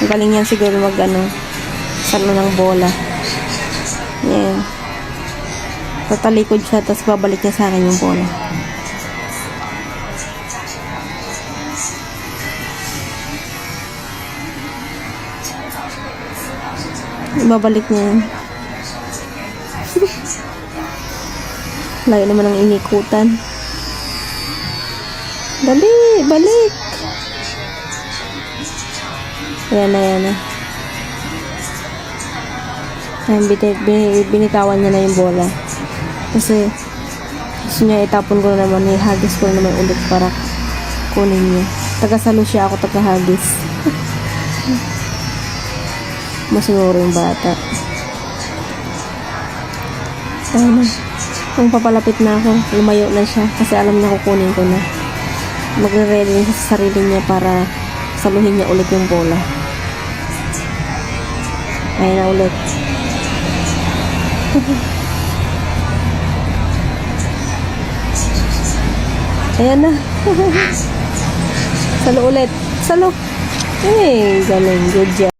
Ang galing yan siguro mag ano, salo ng bola. Yan. Tatalikod siya, tapos babalik niya sa akin yung bola. Babalik niya yan. Layo naman ang inikutan. Dali, balik. Ayan na, ayan na. Ayan, binit, bin- binitawan niya na yung bola. Kasi, gusto niya itapon ko na naman, ihagis ko na naman ulit para kunin niya. Taga-salo siya ako, taga-hagis. Masinuro yung bata. Ayan na. Kung papalapit na ako, lumayo na siya kasi alam niya kukunin ko na. Magre-ready na sa sarili niya para saluhin niya ulit yung bola. Ayan na ulit. Ayan na. Salo ulit. Salo. Eh, galing. Good job.